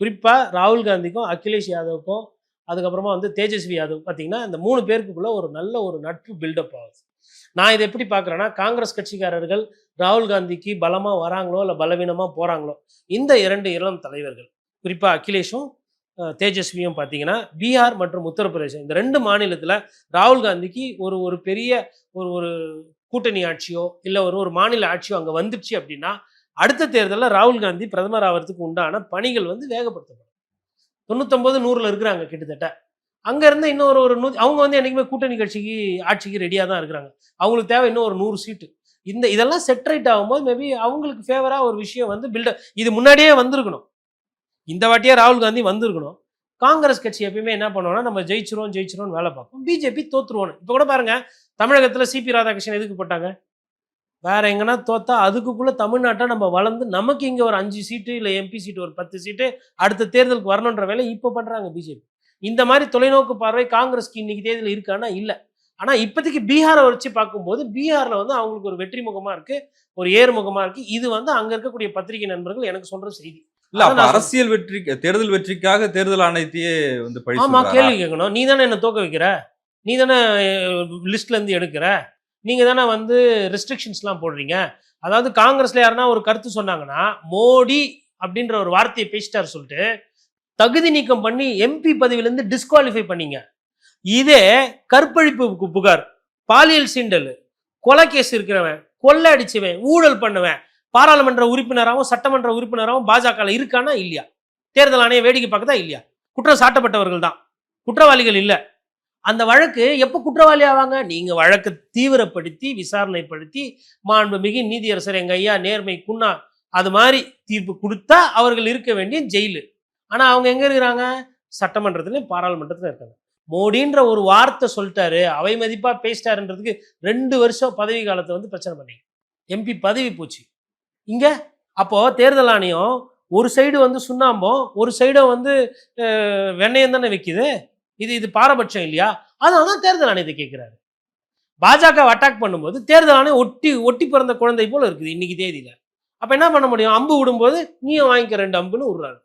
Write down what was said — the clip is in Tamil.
குறிப்பாக ராகுல் காந்திக்கும் அகிலேஷ் யாதவுக்கும் அதுக்கப்புறமா வந்து தேஜஸ்வி யாதவ் பார்த்தீங்கன்னா இந்த மூணு பேருக்குள்ளே ஒரு நல்ல ஒரு நட்பு பில்டப் ஆகுது. நான் இதை எப்படி பார்க்குறேன்னா காங்கிரஸ் கட்சிக்காரர்கள் ராகுல் காந்திக்கு பலமாக வராங்களோ இல்லை பலவீனமாக போகிறாங்களோ இந்த இரண்டு இளம் தலைவர்கள் குறிப்பாக அகிலேஷும் தேஜஸ்வியும் பார்த்தீங்கன்னா பீகார் மற்றும் உத்தரப்பிரதேசம் இந்த ரெண்டு மாநிலத்தில் ராகுல் காந்திக்கு ஒரு ஒரு பெரிய ஒரு ஒரு கூட்டணி ஆட்சியோ இல்லை ஒரு ஒரு மாநில ஆட்சியோ அங்கே வந்துடுச்சு அப்படின்னா அடுத்த தேர்தலில் ராகுல் காந்தி பிரதமர் ஆகிறதுக்கு உண்டான பணிகள் வந்து வேகப்படுத்தப்படும். தொண்ணூத்தொம்பது நூறில் இருக்கிறாங்க கிட்டத்தட்ட. அங்கேருந்து இன்னொரு இன்னும் ஒரு ஒரு நூ அவங்க வந்து என்றைக்குமே கூட்டணி கட்சிக்கு ஆட்சிக்கு ரெடியாக தான் இருக்கிறாங்க. அவங்களுக்கு தேவை இன்னும் ஒரு நூறு சீட்டு. இந்த இதெல்லாம் செட்ரைட் ஆகும்போது மேபி அவங்களுக்கு ஃபேவராக ஒரு விஷயம் வந்து பில்டப் இது முன்னாடியே வந்திருக்கணும். இந்த வாட்டியே ராகுல் காந்தி வந்திருக்கணும். காங்கிரஸ் கட்சி எப்பயுமே என்ன பண்ணுவோம்னா நம்ம ஜெயிச்சிரும் ஜெயிச்சிரும்னு வேலை பார்ப்போம். பிஜேபி தோத்துருவோம் இப்போ கூட பாருங்க தமிழகத்தில் சிபி ராதாகிருஷ்ணன் எதுக்கு போட்டாங்க? வேற எங்கன்னா தோத்தா அதுக்குள்ள தமிழ்நாட்டை நம்ம வளர்ந்து நமக்கு இங்கே ஒரு அஞ்சு சீட்டு இல்லை எம்பி சீட்டு ஒரு பத்து சீட்டு அடுத்த தேர்தலுக்கு வரணுன்ற வேலை இப்போ பண்ணுறாங்க பிஜேபி இந்த மாதிரி தொலைநோக்கு பார்வை காங்கிரஸ்க்கு இன்னைக்கு தேர்தல் இருக்கான்னா இல்லை. ஆனால் இப்போதைக்கு பீகாரை வச்சு பார்க்கும்போது பீகாரில் வந்து அவங்களுக்கு ஒரு வெற்றி முகமாக இருக்கு ஒரு ஏறுமுகமாக இருக்கு. இது வந்து அங்கே இருக்கக்கூடிய பத்திரிகை நண்பர்கள் எனக்கு சொல்ற செய்தி. இல்ல அரசியல் வெற்றி தேர்தல் வெற்றிக்காக தேர்தல் ஆணையத்தையே வந்து ஆமா? கேள்வி கேட்கணும் நீ தானே என்ன தோக்க வைக்கிற? நீ தானே லிஸ்ட்ல இருந்து எடுக்கிற? நீங்கள் தானே வந்து ரெஸ்ட்ரிக்ஷன்ஸ்லாம் போடுறீங்க. அதாவது காங்கிரஸில் யாருன்னா ஒரு கருத்து சொன்னாங்கன்னா மோடி அப்படின்ற ஒரு வார்த்தையை பேசிட்டார் சொல்லிட்டு தகுதி நீக்கம் பண்ணி எம்பி பதவியிலேருந்து டிஸ்குவாலிஃபை பண்ணீங்க. இதே கற்பழிப்பு புகார். பாலியல் சீண்டல். கொலை கேஸ் இருக்கிறவன் கொள்ளை அடிச்சவன் ஊழல் பண்ணுவேன் பாராளுமன்ற உறுப்பினராகவும் சட்டமன்ற உறுப்பினராகவும் பாஜகவில் இருக்கானா இல்லையா? தேர்தல் ஆணையம் வேடிக்கை பார்க்கதா இல்லையா? குற்றம் சாட்டப்பட்டவர்கள் தான் குற்றவாளிகள் இல்லை. அந்த வழக்கு எப்போ குற்றவாளி ஆவாங்க? நீங்கள் வழக்கை தீவிரப்படுத்தி விசாரணைப்படுத்தி மாண்புமிகு நீதியரசர் எங்கள் ஐயா நேர்மை குன்னா அது மாதிரி தீர்ப்பு கொடுத்தா அவர்கள் இருக்க வேண்டிய ஜெயிலு. ஆனால் அவங்க எங்கே இருக்கிறாங்க? சட்டமன்றத்துலையும் பாராளுமன்றத்துலையும் இருக்காங்க. மோடின்ற ஒரு வார்த்தை சொல்லிட்டாரு. அவை மதிப்பாக பேசிட்டாருன்றதுக்கு ரெண்டு வருஷம் பதவி காலத்தை வந்து பிரச்சனை பண்ணீங்க. எம்பி பதவி போச்சு. இங்கே அப்போது தேர்தல் ஆணையம் ஒரு சைடு வந்து சுண்ணாம்பம் ஒரு சைடும் வந்து அஹ், வெண்ணெயம் தானே வைக்குது? இது இது பாரபட்சம் இல்லையா? அதனால தான் தேர்தல் ஆணையத்தை கேட்குறாரு. பாஜக அட்டாக் பண்ணும்போது தேர்தல் ஆணையம் ஒட்டி ஒட்டி பிறந்த குழந்தை போல இருக்குது இன்னைக்கு தேதியில். அப்போ என்ன பண்ண முடியும்? அம்பு விடும்போது நீயும் வாங்கிக்க ரெண்டு அம்புன்னு விடுறாரு.